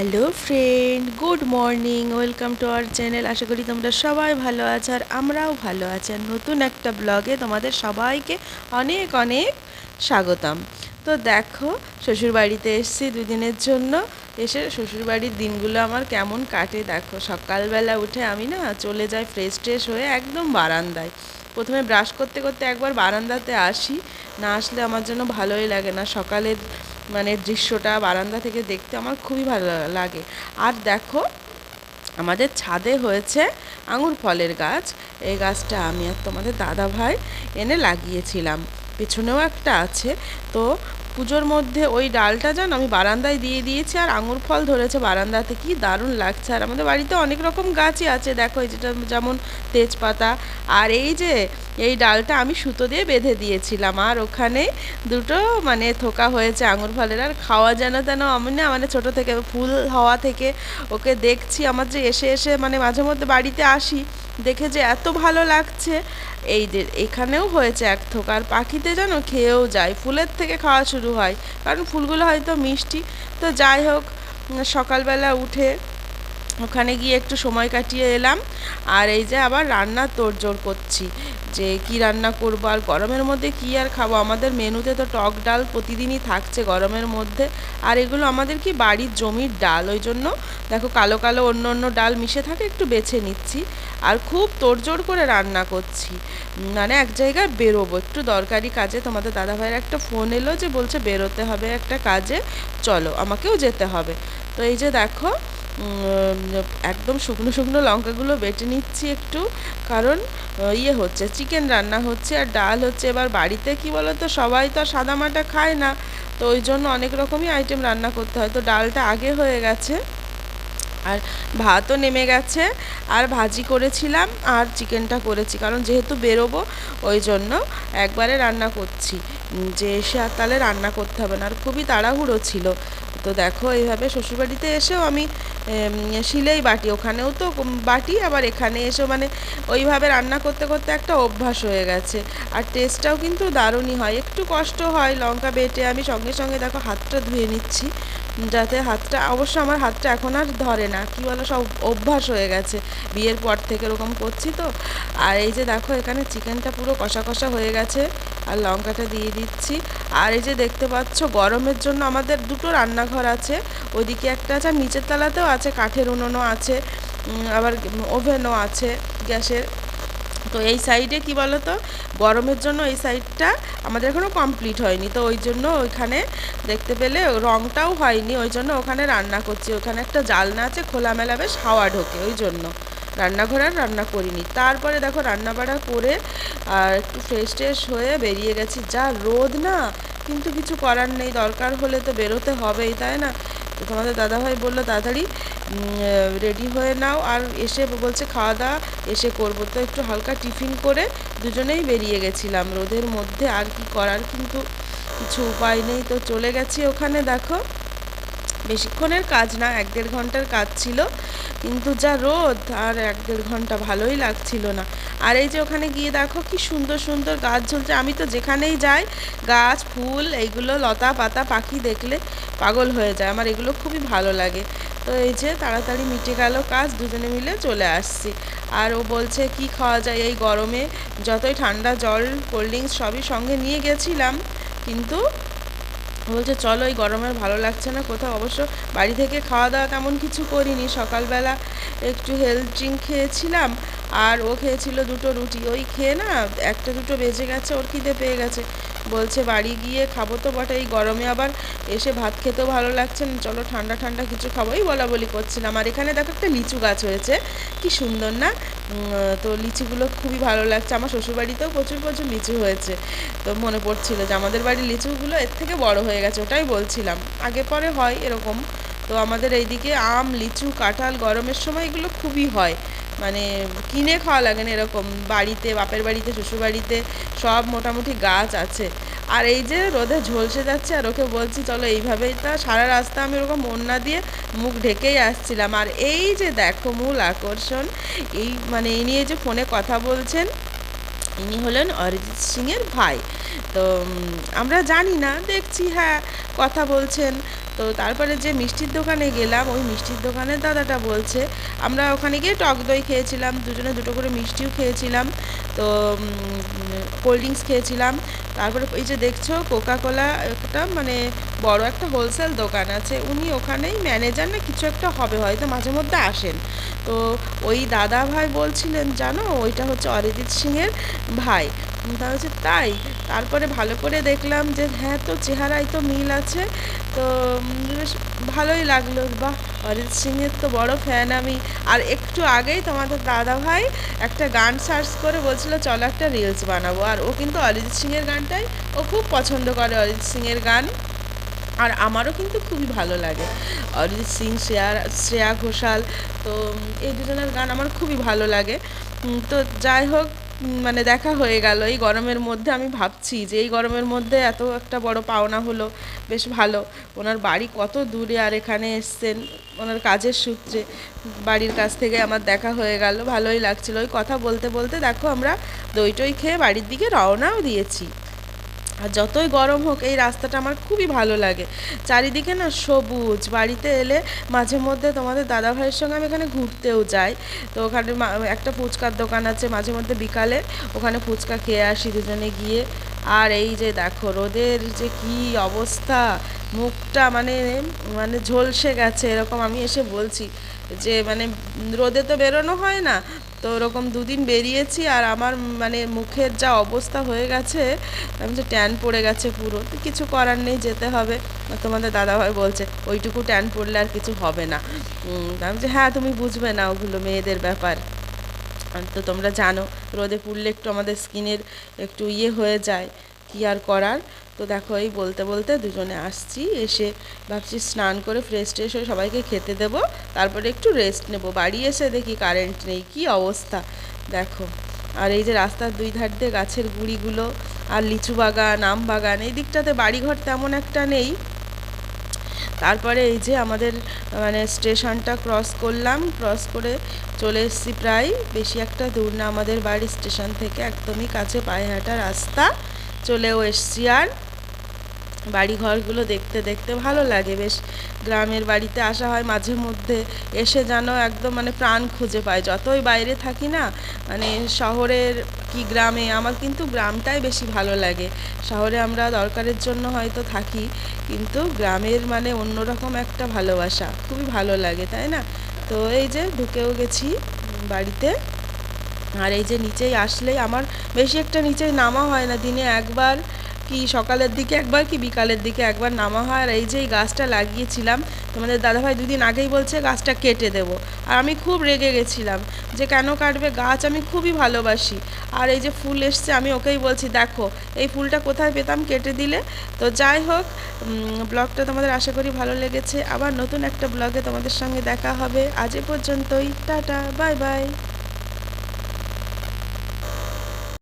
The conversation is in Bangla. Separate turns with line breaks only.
Hello friend, good morning, welcome to our channel. আশা করি তোমরা সবাই ভালো আছো আর আমরাও ভালো আছি। আর নতুন একটা ব্লগে তোমাদের সবাইকে অনেক অনেক স্বাগতম। তো দেখো, শ্বশুরবাড়িতে এসেছি দুদিনের জন্য। এসে শ্বশুরবাড়ির দিনগুলো আমার কেমন কাটে দেখো। সকালবেলা উঠে আমি না চলে যাই ফ্রেশ ট্রেশ হয়ে একদম বারান্দায়। প্রথমে ব্রাশ করতে করতে একবার বারান্দাতে আসি। না আসলে আমার জন্য ভালোই লাগে না। সকালের মানে দৃশ্যটা বারান্দা থেকে দেখতে আমার খুবই ভালো লাগে। আর দেখো, আমাদের ছাদে হয়েছে আঙুর ফলের গাছ। এই গাছটা আমি আর তোমাদের দাদা ভাই এনে লাগিয়েছিলাম। পেছনেও একটা আছে। তো পুজোর মধ্যে ওই ডালটা যেন আমি বারান্দায় দিয়ে দিয়েছি আর আঙুর ফল ধরেছে বারান্দাতে। কি দারুণ লাগছে। আর আমাদের বাড়িতে অনেক রকম গাছই আছে, দেখো এই যেটা যেমন তেজপাতা। আর এই যে, এই ডালটা আমি সুতো দিয়ে বেঁধে দিয়েছিলাম। আর ওখানে দুটো মানে থোকা হয়েছে আঙুর ফলের। আর খাওয়া যেন তেন আমি না মানে ছোটো থেকে, ফুল হওয়া থেকে ওকে দেখছি। আমার যে এসে এসে মানে মাঝে মধ্যে বাড়িতে আসি দেখে যে এত ভালো লাগছে। এই যে এখানেও হয়েছে এক থোক আর পাখিতে যেন খেয়েও যায়, ফুলের থেকে খাওয়া শুরু হয়। কারণ ফুলগুলো হয়তো মিষ্টি। তো যাই হোক, সকালবেলা উঠে ওখানে গিয়ে একটু সময় কাটিয়ে এলাম। আর এই যে আবার রান্না তোড়জোড় করছি। যে কি রান্না করব আর গরমের মধ্যে কি আর খাব? আমাদের মেনুতে তো টক ডাল প্রতিদিনই থাকছে গরমের মধ্যে। আর এগুলো আমাদের কি বাড়ির জমির ডাল, ওই জন্য দেখো কালো কালো অন্য অন্য ডাল মিশে থাকে, একটু বেছে নিচ্ছি। আর খুব তোড়জোড় করে রান্না করছি। মানে এক জায়গায় বেরোবো। একটু দরকারি কাজে। তোমাদের দাদাভাইয়ের একটা ফোন এলো যে বলছে বেরোতে হবে একটা কাজে। চলো, আমাকেও যেতে হবে। তো এই যে দেখো একদম শুকনো শুকনো লঙ্কাগুলো বেটে নিচ্ছি একটু। কারণ ইয়ে হচ্ছে, চিকেন রান্না হচ্ছে আর ডাল হচ্ছে। এবার বাড়িতে কি বলো তো সবাই তো সাদা মাটা খায় না। তো ওই জন্য অনেক রকমই আইটেম রান্না করতে হয়। তো ডালটা আগে হয়ে গেছে আর ভাতও নেমে গেছে। আর ভাজি করেছিলাম আর চিকেনটা করেছি। কারণ যেহেতু বেরোবো, ওই জন্য একবারে রান্না করছি। যে এসে আর তাহলে রান্না করতে হবে না। আর খুবই তাড়াহুড়ো ছিল। তো দেখো, এইভাবে শ্বশুরবাড়িতে এসেও আমি শিলেই বাটি। ওখানেও তো বাটি, আবার এখানে এসেও মানে ওইভাবে রান্না করতে করতে একটা অভ্যাস হয়ে গেছে। আর টেস্টটাও কিন্তু দারুণই হয়। একটু কষ্ট হয়, লঙ্কা বেটে আমি সঙ্গে সঙ্গে দেখো হাতটা ধুয়ে নিচ্ছি, যাতে হাতটা, অবশ্য আমার হাতটা এখন আর ধরে না। কী বলো, সব অভ্যাস হয়ে গেছে। বিয়ের পর থেকে এরকম করছি তো। আর এই যে দেখো, এখানে চিকেনটা পুরো কষা কষা হয়ে গেছে। আর লঙ্কাটা দিয়ে দিচ্ছি। আর এই যে দেখতে পাচ্ছ, গরমের জন্য আমাদের দুটো রান্নাঘর আছে। ওইদিকে একটা আছে, আর নিচের তলাতেও আছে, কাঠের উনুনও আছে আবার ওভেনও আছে গ্যাসের। তো এই সাইডে কি বলো তো গরমের জন্য এই সাইডটা আমাদের এখনও কমপ্লিট হয়নি। তো ওই জন্য ওইখানে দেখতে পেলে রঙটাও হয়নি, ওই জন্য ওখানে রান্না করছি। ওখানে একটা জালনা আছে, খোলামেলা বেশ হাওয়া ঢোকে, ওই জন্য। রান্নাঘরে আর রান্না করিনি। তারপরে দেখো রান্না বাড়া করে, আর একটু ফ্রেশ ট্রেশ হয়ে বেরিয়ে গেছি। যা রোদ না, কিন্তু কিছু করার নেই। দরকার হলে তো বেরোতে হবেই, তাই না? তো তোমাদের দাদাভাই বলল, তাড়াতাড়ি রেডি হয়ে নাও। আর এসে বলছে, খাওয়া দাওয়া এসে করব। তো একটু হালকা টিফিন করে দুজনেই বেরিয়ে গেছিলাম। রোদের মধ্যে আর কি করার, কিন্তু কিছু উপায় নেই। তো চলে গেছি ওখানে, দেখো। বেশিক্ষণের কাজ না, এক দেড় ঘণ্টার কাজ ছিল। কিন্তু যা রোদ, আর এক দেড় ঘণ্টা ভালোই লাগছিল না। আর এই যে ওখানে গিয়ে দেখো কি সুন্দর সুন্দর গাছ ঝুলছে। আমি তো যেখানেই যাই, গাছ, ফুল, এইগুলো লতা পাতা, পাখি দেখলে পাগল হয়ে যায়। আমার এগুলো খুবই ভালো লাগে। তো এই যে তাড়াতাড়ি মিটে গেল কাজ, দুজনে মিলে চলে আসছি। আর ও বলছে, কি খাওয়া যায় এই গরমে? যতই ঠান্ডা, জল, কোল্ড ড্রিঙ্কস সবই সঙ্গে নিয়ে গেছিলাম। কিন্তু বলছে, চলো, এই গরমের ভালো লাগছে না কোথাও। অবশ্য বাড়ি থেকে খাওয়া দাওয়া তেমন কিছু করিনি। সকালবেলা একটু হেলথ ড্রিঙ্ক খেয়েছিলাম আর ও খেয়েছিল দুটো রুটি। ওই খেয়ে না একটা দুটো বেজে গেছে, ওর খিদে পেয়ে গেছে। বলছে, বাড়ি গিয়ে খাব তো বটে এই গরমে আবার। এসে ভাত খেতেও ভালো লাগছে না। চলো ঠান্ডা ঠান্ডা কিছু খাব। এই বলা বলি করছিলাম আর এখানে দেখো একটা লিচু গাছ হয়েছে। কি সুন্দর না? তো লিচুগুলো খুবই ভালো লাগছে। আমার শ্বশুরবাড়িতেও প্রচুর প্রচুর লিচু হয়েছে। তো মনে পড়ছিল যে আমাদের বাড়ির লিচুগুলো এর থেকে বড় হয়ে গেছে, ওটাই বলছিলাম। আগে পরে হয় এরকম। তো আমাদের এইদিকে আম, লিচু, কাঁঠাল গরমের সময় এগুলো খুবই হয়। মানে কিনে খাওয়া লাগে না এরকম। বাড়িতে, বাপের বাড়িতে শ্বশুরবাড়িতে সব মোটামুটি গাছ আছে। আর এই যে রোদে ঝলসে যাচ্ছে আর ওকে বলছি, চলো এইভাবেই তা সারা রাস্তা আমি ওরকম না দিয়ে মুখ ঢেকেই আসছিলাম। আর এই যে দেখো মূল আকর্ষণ, এই মানে এই নিয়ে যে ফোনে কথা বলছেন, ইনি হলেন অরিজিৎ সিংয়ের ভাই। তো আমরা জানি না, দেখছি হ্যাঁ কথা বলছেন। তো তারপরে যে মিষ্টির দোকানে গেলাম, ওই মিষ্টির দোকানের দাদাটা বলছে, আমরা ওখানে গিয়ে টক দই খেয়েছিলাম, দুজনে দুটো করে মিষ্টিও খেয়েছিলাম, তো কোল্ড ড্রিঙ্কস খেয়েছিলাম। তারপরে এই যে দেখছ কোকা কোলা একটা মানে বড় একটা হোলসেল দোকান আছে, উনি ওখানেই ম্যানেজার না কিছু একটা হবে, হয়তো মাঝে মধ্যে আসেন। তো ওই দাদা ভাই বলছিলেন, জানো, ওইটা হচ্ছে অরিজিৎ সিংয়ের ভাই। তা হচ্ছে তাই। তারপরে ভালো করে দেখলাম যে হ্যাঁ তো চেহারায় তো মিল আছে। তো বেশ ভালোই লাগল। বাহ! অরিজিৎ সিংয়ের তো বড় ফ্যান আমি। আর একটু আগেই তোমাদের দাদা ভাই একটা গান সার্চ করে বলছিল, চলো একটা রিলস বানাবো। আর ও কিন্তু অরিজিৎ সিংয়ের গানটাই, ও খুব পছন্দ করে অরিজিৎ সিংয়ের গান। আর আমারও কিন্তু খুবই ভালো লাগে। অরিজিৎ সিং, শ্রেয়া শ্রেয়া ঘোষাল, তো এই দুজনের গান আমার খুবই ভালো লাগে। তো যাই হোক মানে দেখা হয়ে গেল। এই গরমের মধ্যে আমি ভাবছি যে এই গরমের মধ্যে এত একটা বড় পাওনা হলো, বেশ ভালো। ওনার বাড়ি কত দূরে আর এখানে এসছেন, ওনার কাজের সূত্রে বাড়ির কাছ থেকে আমার দেখা হয়ে গেল, ভালোই লাগছিল। ওই কথা বলতে বলতে দেখো আমরা দই টই খেয়ে বাড়ির দিকে রওনাও দিয়েছি। আর যতই গরম হোক, এই রাস্তাটা আমার খুবই ভালো লাগে। চারিদিকে না সবুজ, বাড়িতে এলে মাঝে মধ্যে তোমাদের দাদা ভাইয়ের সঙ্গে আমি এখানে ঘুরতেও যাই। তো ওখানে একটা ফুচকার দোকান আছে, মাঝে মধ্যে বিকালে ওখানে ফুচকা খেয়ে আসি দুজনে গিয়ে। আর এই যে দেখো, রোদের যে কি অবস্থা, মুখটা মানে মানে ঝলসে গেছে, এরকম আমি এসে বলছি যে মানে রোদে তো বেরোনো হয় না তো ওরকম দুদিন বেরিয়েছি আর আমার মানে মুখের যা অবস্থা হয়ে গেছে, আমি যে ট্যান পড়ে গেছে পুরো, তো কিছু করার নেই, যেতে হবে। তোমাদের দাদাভাই বলছে, ওইটুকু ট্যান পড়লে আর কিছু হবে না। আমি যে হ্যাঁ তুমি বুঝবে না ওগুলো মেয়েদের ব্যাপার। তো তোমরা জানো, রোদে পুড়লে একটু আমাদের স্কিনের একটু ইয়ে হয়ে যায়, কী আর করার? তো দেখো, এই বলতে বলতে দুজনে আসছি, এসে ভাবছি স্নান করে ফ্রেশ ট্রেশ হয়ে সবাইকে খেতে দেব, তারপরে একটু রেস্ট নেব। বাড়ি এসে দেখি কারেন্ট নেই, কি অবস্থা? দেখো, আর এই যে রাস্তার দুই ধার দিয়ে গাছের গুঁড়িগুলো আর লিচু বাগান, আম বাগান, এই দিকটাতে বাড়িঘর তেমন একটা নেই। তারপরে এই যে আমাদের মানে স্টেশনটা ক্রস করলাম ক্রস করে চলে এসেছি প্রায় বেশি একটা দূর না, আমাদের বাড়ি স্টেশন থেকে একদমই কাছে পায়ে হাঁটা রাস্তা। চলেও এসছি আর বাড়ি ঘরগুলো দেখতে দেখতে ভালো লাগে। বেশ গ্রামের বাড়িতে আসা হয় মাঝে মধ্যে, এসে যেন একদম মানে প্রাণ খুঁজে পায়। যতই বাইরে থাকি না মানে শহরের কি গ্রামে, আমার কিন্তু গ্রামটাই বেশি ভালো লাগে। শহরে আমরা দরকারের জন্য হয়তো থাকি, কিন্তু গ্রামের মানে অন্যরকম একটা ভালোবাসা। খুবই ভালো লাগে, তাই না? তো এই যে ঢুকেও গেছি বাড়িতে। আর এই যে নিচেই আসলেই আমার, বেশি একটা নিচেই নামা হয় না। দিনে একবার কি সকালের দিকে একবার কি বিকালের দিকে একবার নামা হয়? আর এই যে এই গাছটা লাগিয়েছিলাম, তোমাদের দাদাভাই দুদিন আগেই বলছে গাছটা কেটে দেবো। আর আমি খুব রেগে গেছিলাম যে কেন কাটবে গাছ? আমি খুবই ভালোবাসি। আর এই যে ফুল এসছে, আমি ওকেই বলছি, দেখো, এই ফুলটা কোথায় পেতাম কেটে দিলে? তো যাই হোক ব্লগটা তোমাদের আশা করি ভালো লেগেছে। আবার নতুন একটা ব্লগে তোমাদের সঙ্গে দেখা হবে। আজ এ পর্যন্তই। Tata, bye bye.